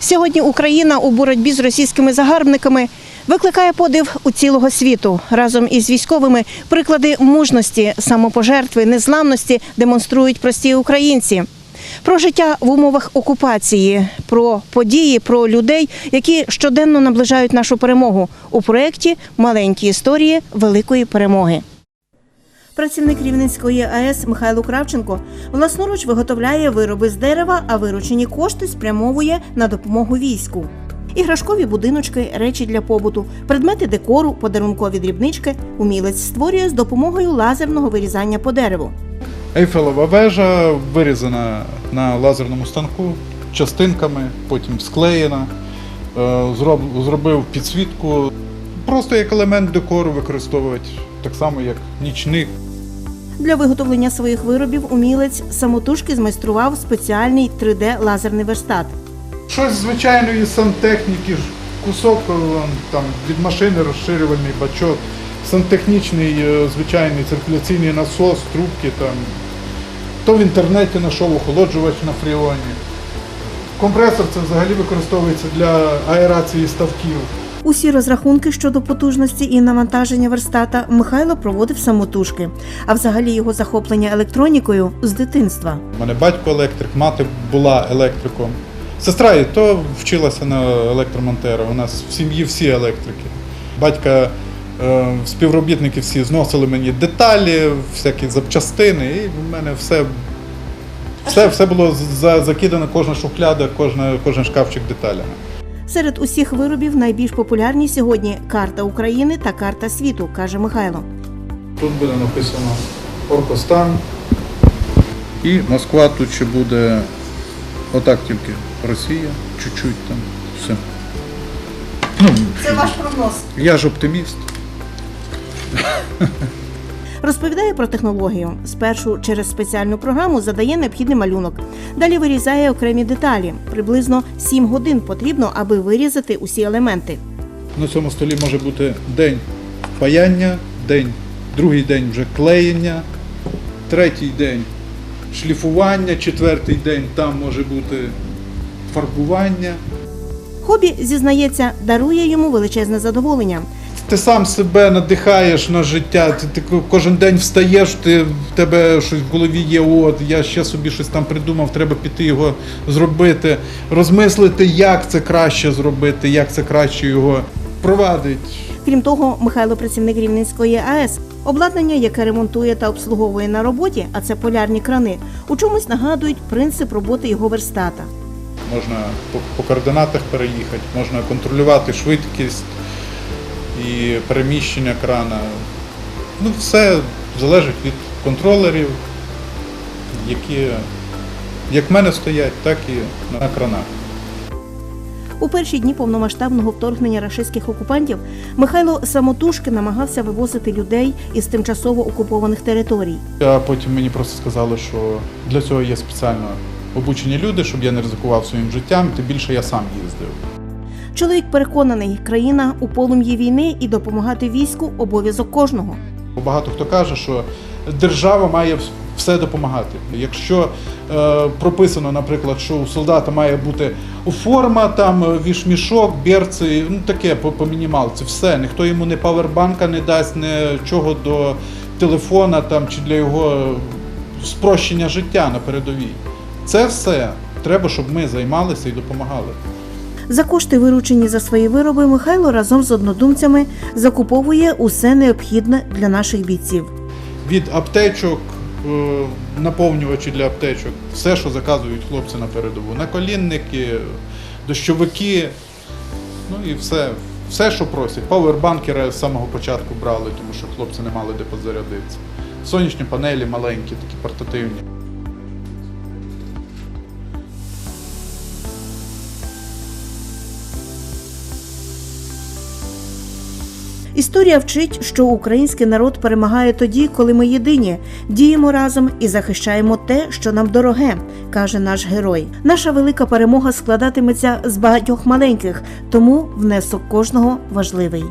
Сьогодні Україна у боротьбі з російськими загарбниками викликає подив у цілого світу. Разом із військовими приклади мужності, самопожертви, незламності демонструють прості українці. Про життя в умовах окупації, про події, про людей, які щоденно наближають нашу перемогу у проєкті Маленькі історії великої перемоги. Працівник Рівненської АЕС Михайло Кравченко власноруч виготовляє вироби з дерева, а виручені кошти спрямовує на допомогу війську. Іграшкові будиночки, речі для побуту, предмети декору, подарункові дрібнички умілець створює з допомогою лазерного вирізання по дереву. Ейфелева вежа вирізана на лазерному станку частинками, потім склеєна. Е, зроб- Зробив підсвітку. Просто як елемент декору використовувати, так само як нічник. Для виготовлення своїх виробів умілець самотужки змайстрував спеціальний 3D-лазерний верстат. Щось звичайної сантехніки, кусок е, там, від машини розширювальний бачок, сантехнічний е, звичайний циркуляційний насос, трубки там. То в інтернеті знайшов охолоджувач на фріоні. Компресор це взагалі використовується для аерації ставків. Усі розрахунки щодо потужності і навантаження верстата Михайло проводив самотужки, а взагалі його захоплення електронікою з дитинства. У мене батько електрик, мати була електриком. Сестра і то вчилася на електромонтера. У нас в сім'ї всі електрики. Батька, е, співробітники всі зносили мені деталі, всякі запчастини, і в мене все, все, все було закидано, кожна шухляда, кожна, кожен шкафчик деталями. Серед усіх виробів найбільш популярні сьогодні карта України та карта світу, каже Михайло. Тут буде написано Оркостан. І Москва тут ще буде отак тільки Росія, чуть-чуть там. Все. Ну, Це ваш прогноз. Я ж оптиміст. Розповідає про технологію. Спершу через спеціальну програму задає необхідний малюнок. Далі вирізає окремі деталі. Приблизно 7 годин потрібно, аби вирізати усі елементи. На цьому столі може бути день паяння, день, другий день вже клеєння, третій день шліфування, четвертий день там може бути фарбування. Хобі, зізнається, дарує йому величезне задоволення. Ти сам себе надихаєш на життя. Ти, ти кожен день встаєш, ти в тебе щось в голові є. От я ще собі щось там придумав, треба піти його зробити, розмислити, як це краще зробити, як це краще його провадить. Крім того, Михайло працівник Рівненської АЕС. Обладнання, яке ремонтує та обслуговує на роботі, а це полярні крани, у чомусь нагадують принцип роботи його верстата. Можна по, по координатах переїхати, можна контролювати швидкість і переміщення крана. Ну, все залежить від контролерів, які як в мене стоять, так і на кранах. У перші дні повномасштабного вторгнення рашистських окупантів Михайло самотужки намагався вивозити людей із тимчасово окупованих територій. А потім мені просто сказали, що для цього є спеціально обучені люди, щоб я не ризикував своїм життям, тим більше я сам їздив. Чоловік переконаний, країна у полум'ї війни і допомагати війську обов'язок кожного. Багато хто каже, що держава має все допомагати. Якщо е, прописано, наприклад, що у солдата має бути форма, там е, вішмішок, берці, ну таке по, по мінімалці, все. Ніхто йому не павербанка не дасть, нічого до телефона там чи для його спрощення життя на передовій. Це все треба, щоб ми займалися і допомагали. За кошти, виручені за свої вироби, Михайло разом з однодумцями закуповує усе необхідне для наших бійців. від аптечок, е, наповнювачі для аптечок, все, що заказують хлопці на передову. Наколінники, дощовики, ну і все, все, що просять. Пауербанкери з самого початку брали, тому що хлопці не мали де позарядитися. Сонячні панелі маленькі, такі портативні. Історія вчить, що український народ перемагає тоді, коли ми єдині, діємо разом і захищаємо те, що нам дороге, каже наш герой. Наша велика перемога складатиметься з багатьох маленьких, тому внесок кожного важливий.